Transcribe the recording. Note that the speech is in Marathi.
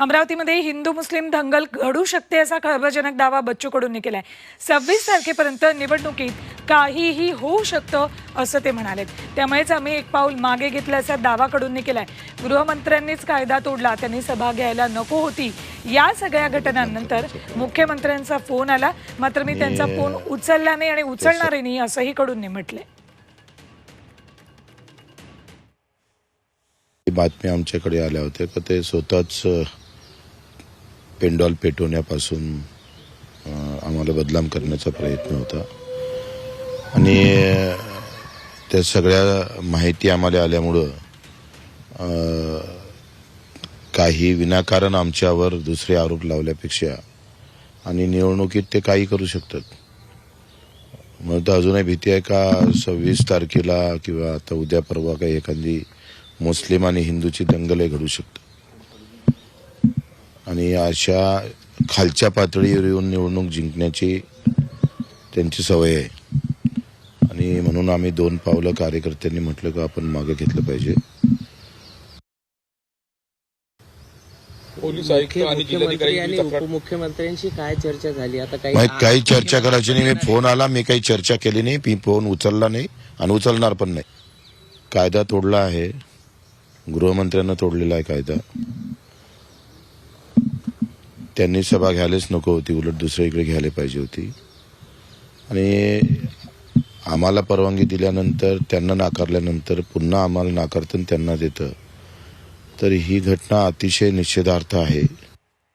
अमरावतीमध्ये हिंदू मुस्लिम दंगल घडू शकते असा खळबळजनक दावा बच्चू कडूंनी केलाय. सव्वीस तारखेपर्यंत निवडणुकीत काहीही होऊ शकतं असं ते म्हणालेत. त्यामुळेच आम्ही एक पाऊल मागे घेतल्याचा दावा कडूंनी केलाय. गृहमंत्र्यांनीच कायदा तोडला त्यांनी सभा घ्यायला नको होती. या सगळ्या घटनांनंतर मुख्यमंत्र्यांचा फोन आला. मात्र मी त्यांचा फोन उचलला नाही आणि उचलणारही नाही असंही कडूंनी म्हटलंय. बातम्या आमच्याकडे आल्या होत्या का ते स्वतःच पेंडॉल पेटवण्यापासून आम्हाला बदनाम करण्याचा प्रयत्न होता. आणि त्या सगळ्या माहिती आम्हाला आल्यामुळं काही विनाकारण आमच्यावर दुसरे आरोप लावल्यापेक्षा आणि निवडणुकीत ते काही करू शकतात. म्हणून तर अजूनही भीती आहे का सव्वीस तारखेला किंवा आता उद्या परवा काही एखादी मुस्लिम आणि हिंदूची दंगलही घडू शकतात आणि अशा खालच्या पातळीवर येऊन निवडणूक जिंकण्याची त्यांची सवय आहे. आणि म्हणून आम्ही दोन पावलं कार्यकर्त्यांनी म्हटलं का आपण मागे घेतलं पाहिजे. पोलीस आयुक्त आणि मुख्यमंत्री जिल्हाधिकारी आणि तक्रार. उपमुख्यमंत्र्यांशी काय चर्चा झाली? आता काही काही चर्चा करायची नाही. मी फोन आला मी काही चर्चा केली नाही. मी फोन उचलला नाही आणि उचलणार पण नाही. कायदा तोडला आहे. गृहमंत्र्यांना तोडलेला आहे कायदा. त्यांनी सभा घ्यायलाच नको होती उलट दुसऱ्या इकडे घ्यायला पाहिजे होती. आणि आम्हाला परवानगी दिल्यानंतर त्यांना नाकारल्यानंतर पुन्हा आम्हाला नाकारतं त्यांना देतं. तर ही घटना अतिशय निषेधार्थ आहे.